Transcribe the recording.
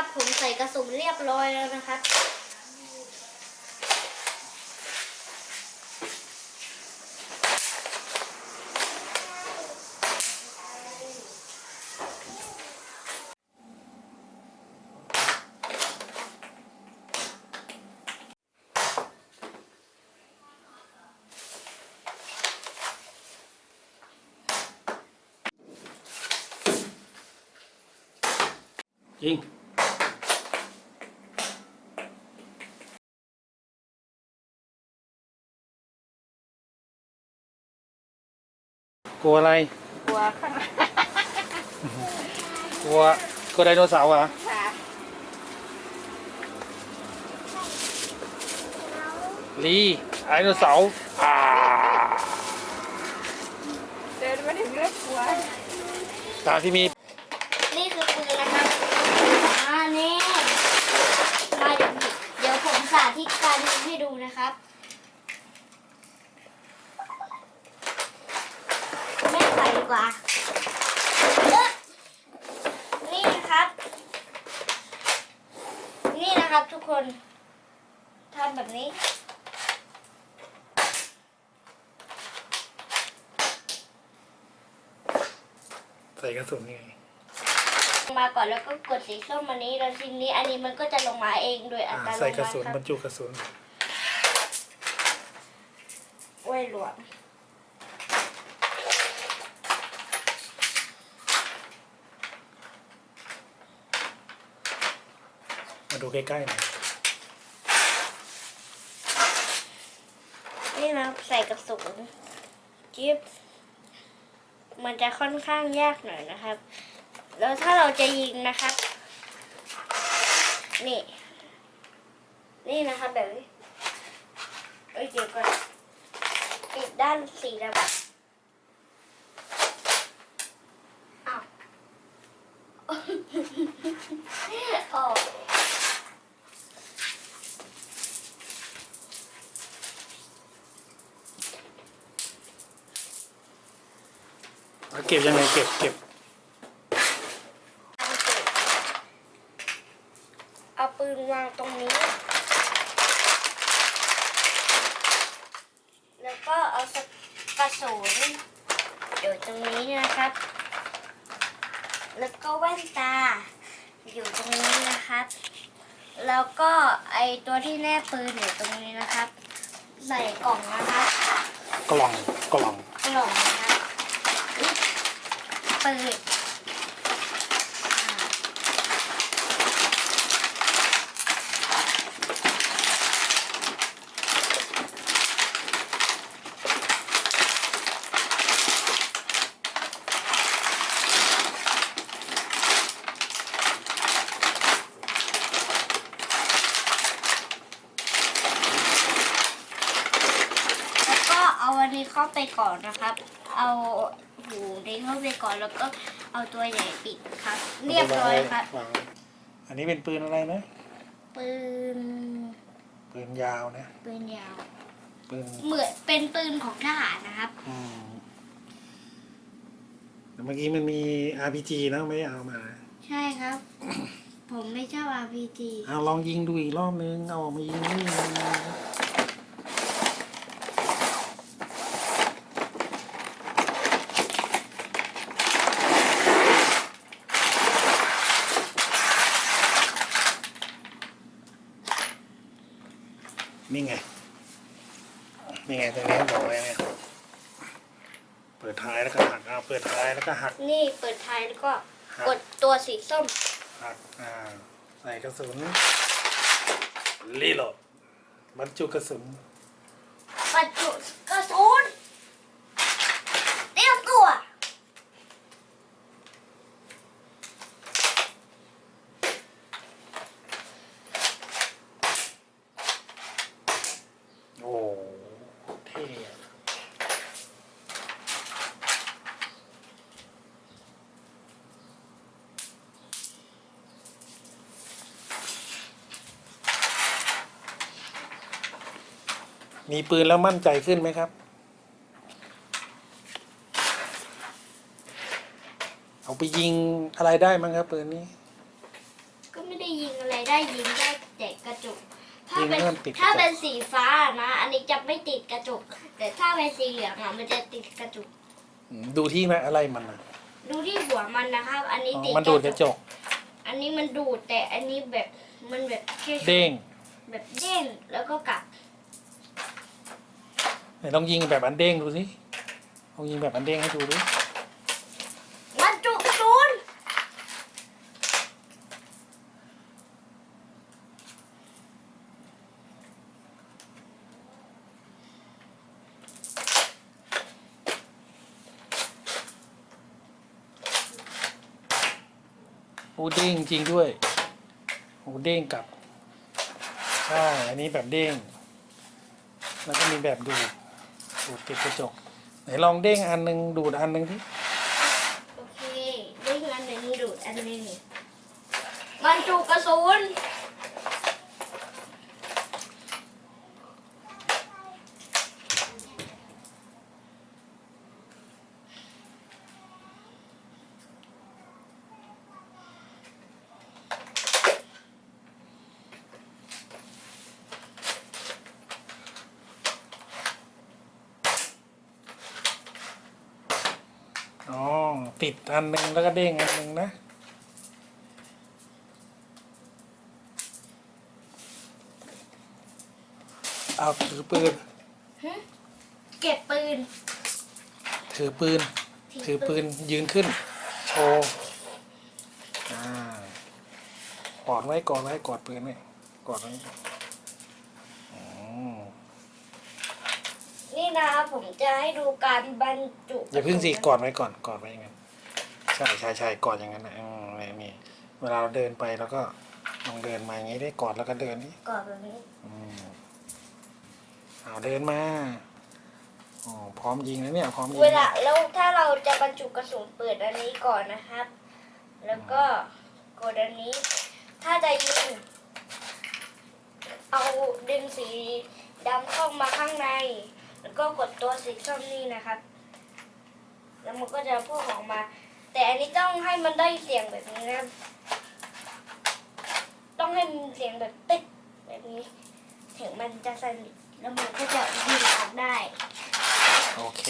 นะครับ ผมใส่กระสุนเรียบร้อยแล้วนะครับยิ กลัวอะไร กลัวข้างกลัวกลัวไดโนเสาร์เหรอะขาลีไดโนเสาร์อ่าเดินมาถึงเรื่องกลัวตามที่มีนี่คือปืนนะครับอ่านี่มาเดี๋ยวเดี๋ยวผมสาธิตการยิงให้ดูนะครับ ไม่ใส่ดี กว่าเอ๊ะนี่นะครับ นี่นะครับทุกคนทำแบบนี้ ใส่กระสุนไงมาก่อนแล้วก็กดสีส้มอันนี้แล้วทีนี้อันนี้มันก็จะลงมาเองโดยอัอ่าตโนมัติใส่กระสุนครับบรรจุกระสุนไว้หลวม ดูใกล้ๆหน่อยนี่นะใส่กระสุนจิ๊บมันจะค่อนข้างยากหน่อยนะครับ แล้วถ้าเราจะยิงนะครับ นี่ นี่นะครับแบบนี้เอ้ยเดี๋ยวก่อนปิดด้านสีดำว ออก เอาเก็บยังไงเก็บเก็บเอาปืนวางตรงนี้ แล้วก็เอาสกระสุนอยู่ตรงนี้นะครับ แล้วก็แว่นตา อยู่ตรงนี้นะครับ แล้วก็ไอตัวที่แนบปืนอยู่ตรงนี้นะครับ ใส่กล่องนะครับ กล่องกล่องกล่อง ปืนอ่าแล้วก็เอาอันนี้เข้าไปก่อนนะครับ เอา เข้าไปก่อนแล้วก็เอาตัวใหญ่ปิดครับ เรียบร้อยครับ วางไว้อันนี้เป็นปืนอะไรนะ ปืนปืนยาวนะ ปืนยาว ปืนเหมือนเป็นปืนของทหารนะครับ อืมแต่เมื่อกี้มันมี RPG นะไม่ได้เอามาใช่ครับ ผมไม่ชอบ RPG เอาลองยิงดูอีกรอบนึง เอาออกมายิงนี่ นี่ไง นี่ไงตรงนี้บอกไว้เนี่ยเปิดท้ายแล้วก็หักเอาเปิดท้ายแล้วก็หัก นี่เปิดท้ายแล้วก็หัก กดตัวสีส้ม หักอ่าใส่กระสุนรีโหลดบรรจุกระสุนบรรจุกระสุนเตรียมตัว โอ้เท่อะ มีปืนแล้วมั่นใจขึ้นไหมครับ เอาไปยิงอะไรได้มั้งครับปืนนี้ ก็ก็ไม่ได้ยิงอะไรได้ยิงได้แต่กระจก ถ้ายิงเป็นเริ่มติดกระจถ้ากเป็นสีฟ้านะ อันนี้จะไม่ติดกระจก แต่ถ้าเป็นสีเหลืองอะมันจะติดกระจก อืมดูที่นะอะไรมันอะดูที่หัวมันนะครับ อันนี้อ๋อติดมันดูดกระจกอันนี้มันดูดแต่อันนี้แบบมันแบบแค่เด้ง แบบเด้งแล้วก็กลับ ไหนลองยิงแบบอันเด้งดูสิลองยิงแบบอันเด้งให้ดูดิมันจุกระสุนโอ้เด้งจริงด้วยโอ้เด้งกลับใช่อันนี้แบบเด้งแล้วก็มีแบบดูด ดูดติดกระจก ไหนลองเด้งอันหนึงดูดอันหนึงที่โอเคเด้งอันหนึ่งดูดอันหนึ่งบรรจุกระสุน อ๋อ ติดอันหนึงแล้วก็เด้งอันหนึงนะ เอาถือปืนเก็บปืน ถือปืน ถือปืนยืนขึ้น โชว์อ่ากอดไว้กอดไว้กอดปืนไว้กอดไว้อ๋อนี่นะครับผมจะให้ดูการบรรจุอย่าเพึ่งสิกอดไว้ก่อนกอดไว้อย่างนั้นใช่ใช่ใช่กอดอย่างนั้นนะอืมนี่นี่เวลาเราเดินไปแล้วก็ลองเดินมาอย่างนี้ได้กอดแล้วก็เดินนี่กอดแบบนี้อืมเอาเดินมาอ๋อพร้อมยิงแล้วเนี่ย พร้อมยิงเวลาแล้วถ้าเราจะบรรจุกระสุนเปิดอันนี้ก่อนนะครับ แล้วก็กดอันนี้ ถ้าจะยิง เอาดึงสีดำเข้ามาข้างใน แล้วก็กดตัวสีส้มนี่นะครับ แล้วมันก็จะพุ่งออกมา แต่อันนี้ต้องให้มันได้เสียงแบบนี้นะครับ ต้องให้มันเสียงแบบติ๊กแบบนี้ ถึงมันจะสนิทแล้วมันก็จะยิงออกได้ โอเค